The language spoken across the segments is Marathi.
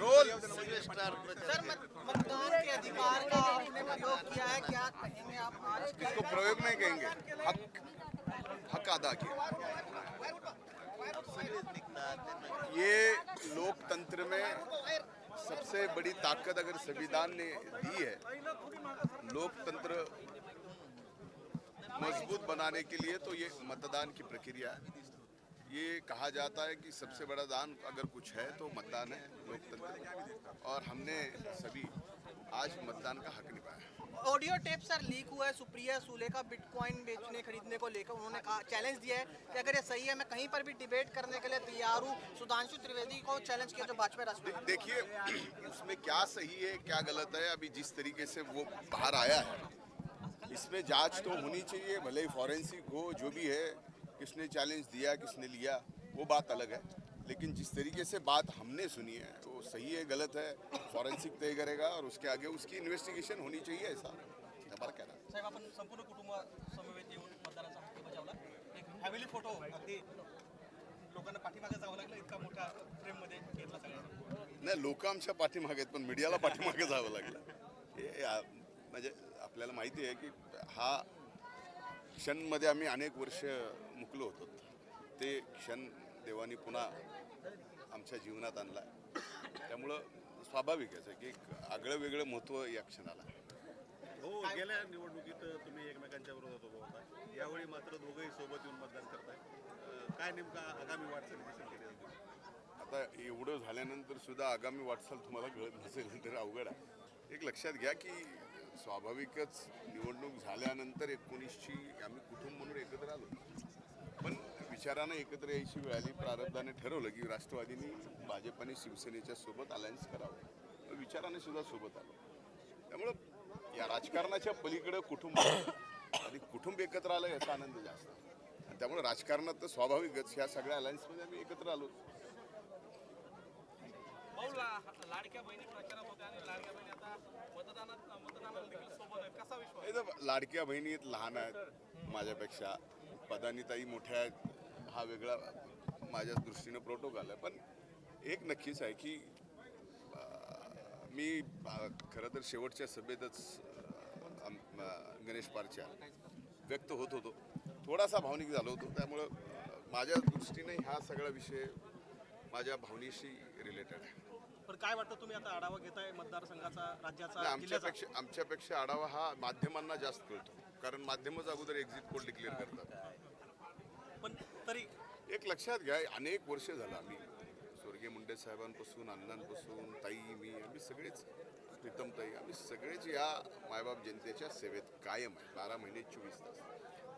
रोल। सर मतदान के अधिकार का आपने प्रयोग किया है क्या कहेंगे आप आज इसको प्रयोग नहीं कहेंगे? हक हक अदा किया। ये लोकतंत्र में सबसे बड़ी ताकत अगर संविधान ने दी है लोकतंत्र मज़बूत बनाने के लिए तो ये मतदान की प्रक्रिया है। ये कहा जाता है कि सबसे बड़ा दान अगर कुछ है तो मतदान है लोकतंत्र और हमने सभी आज मतदान का हक निभाया ऑडियो टेप सर लीक हुआ है सुप्रिया सूले का बिटकॉइन बेचने खरीदने को लेकर उन्होंने कहा चैलेंज दिया है कि अगर ये सही है मैं कहीं पर भी डिबेट करने के लिए तैयार हूँ। सुधांशु त्रिवेदी को चैलेंज किया जो भाजपा राष्ट्रीय देखिए उसमें क्या सही है क्या गलत है अभी जिस तरीके से वो बाहर आया है इसमें जाँच तो होनी चाहिए भले ही फॉरेंसिक हो जो भी है। किसने चैलेंज दिया किसने लिया वो बात अलग है। लेकिन जिस तरीके से बात हमने सुनी है वो सही है गलत है फॉरेंसिक तय करेगा और उसके आगे उसकी इन्व्हेस्टिगेशन होनी चाहिए ऐसा हमारा कहना साहेब आपण संपूर्ण कुटुंब समवेत येऊन मतदानाचा हक्क बजावला. एक फॅमिली फोटो अगदी लोकांना पाठीमागे जावं लागलं इतका मोठ्या फ्रेममध्ये घेतला सगळ्यांना. नाही लोक आमच्या पाठीमागे आहेत पण मीडियाला पाठीमागे जावं लागलं. हे म्हणजे आपल्याला माहिती आहे की हा क्षणमध्ये आम्ही अनेक वर्ष मुकलो होतो. ते क्षण देवानी पुन्हा आमच्या जीवनात आणला. त्यामुळं स्वाभाविकच आहे की एक आगळं वेगळं महत्त्व या क्षणाला. हो गेल्या निवडणुकीत तुम्ही एकमेकांच्या विरोधात उभा होता. यावेळी मात्र दोघंही सोबत येऊन मतदान करताय. काय नेमका आगामी वाटचाल दिसेल केली जाते? आता एवढं झाल्यानंतर सुद्धा आगामी वाटचाल तुम्हाला कळत नसेल तर अवघड आहे. एक लक्षात घ्या की स्वाभाविकच निवडणूक झाल्यानंतर एकोणीसची आम्ही कुटुंब म्हणून एकत्र आलो. पण विचारानं एकत्र यायची वेळ आली प्रारब्धाने ठरवलं की राष्ट्रवादींनी भाजप आणि शिवसेनेच्या सोबत अलायन्स करावं. विचाराने सुद्धा सोबत आलो. त्यामुळं या राजकारणाच्या पलीकडं कुटुंब आणि कुटुंब एकत्र आलं याचा आनंद जास्त. आणि त्यामुळे राजकारणात तर स्वाभाविकच ह्या सगळ्या अलायन्समध्ये आम्ही एकत्र आलो. लाडक्या बहिणी हे लहान आहेत माझ्यापेक्षा पदानीताई मोठ्या हा वेगळा माझ्या दृष्टीनं प्रोटोकॉल आहे. पण एक नक्कीच आहे की मी खरं तर शेवटच्या सभेतच गणेश पारच्या व्यक्त होत होतो. थोडासा भावनिक झालो होतो. त्यामुळं माझ्या दृष्टीने हा सगळा विषय माझ्या भावनेशी रिलेटेड आहे. पण काय वाटतं तुम्ही आता आढावा घेताय? मतदारसंघाचा राज्याचा आमच्यापेक्षा आमच्यापेक्षा आढावा हा माध्यमांना जास्त कळतो. कारण माध्यमच अगोदर एक्झिट पोल डिक्लेअर करतात. पण तरी एक लक्षात घ्या अनेक वर्ष झालं आम्ही. स्वर्गीय मुंडे साहेबांपासून अण्णांपासून ताई मी आम्ही सगळेच प्रीतम ताई आम्ही सगळेच या मायबाप जनतेच्या सेवेत कायम आहे. बारा महिने चोवीस तास.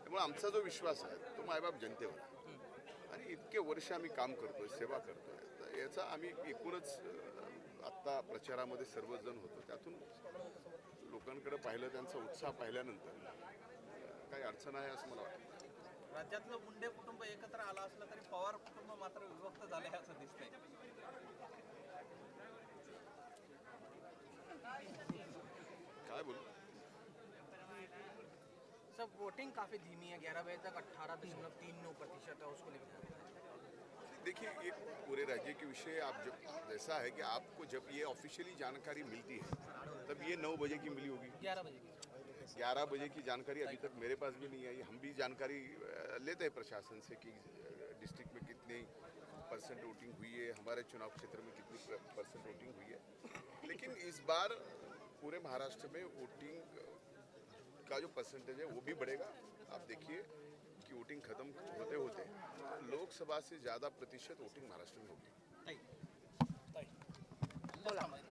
त्यामुळे आमचा जो विश्वास आहे तो मायबाप जनतेवर आणि इतके वर्ष आम्ही काम करतोय सेवा करतोय तर याचा आम्ही एकूणच आत्ता प्रचारामध्ये सर्वजण होतो. त्यातून लोकांकडे पाहिलं त्यांचा उत्साह पाहिल्यानंतर काही अडचण आहे असं मला वाटतं. राज्यातलं मुंडे कुटुंब एकत्र आलं असलं तरी पवार कुटुंब मात्र विभक्त झाले असं दिसतंय. काय बोलू? सब वोटिंग काफी धीमी है ग्यारह बजे तक अट्ठारह दशमलव तीन नौ प्रतिशत है उसको लेकर देखिए ये पूरे राज्य के विषय आप जब ऐसा है कि आपको जब ये ऑफिशियली जानकारी मिलती है तब ये नौ बजे की मिली होगी। ग्यारह बजे की। ग्यारह बजे की जानकारी अभी तक मेरे पास भी नहीं आई। हम भी जानकारी लेते हैं प्रशासन से कि डिस्ट्रिक्ट में कितनी परसेंट वोटिंग हुई है हमारे चुनाव क्षेत्र में कितनी परसेंट वोटिंग हुई है। लेकिन इस बार पूरे महाराष्ट्र में वोटिंग का जो परसेंटेज है वो भी बढ़ेगा। आप देखिए कि वोटिंग खत्म होते होते लोकसभा से ज़्यादा प्रतिशत वोटिंग महाराष्ट्र में होगी।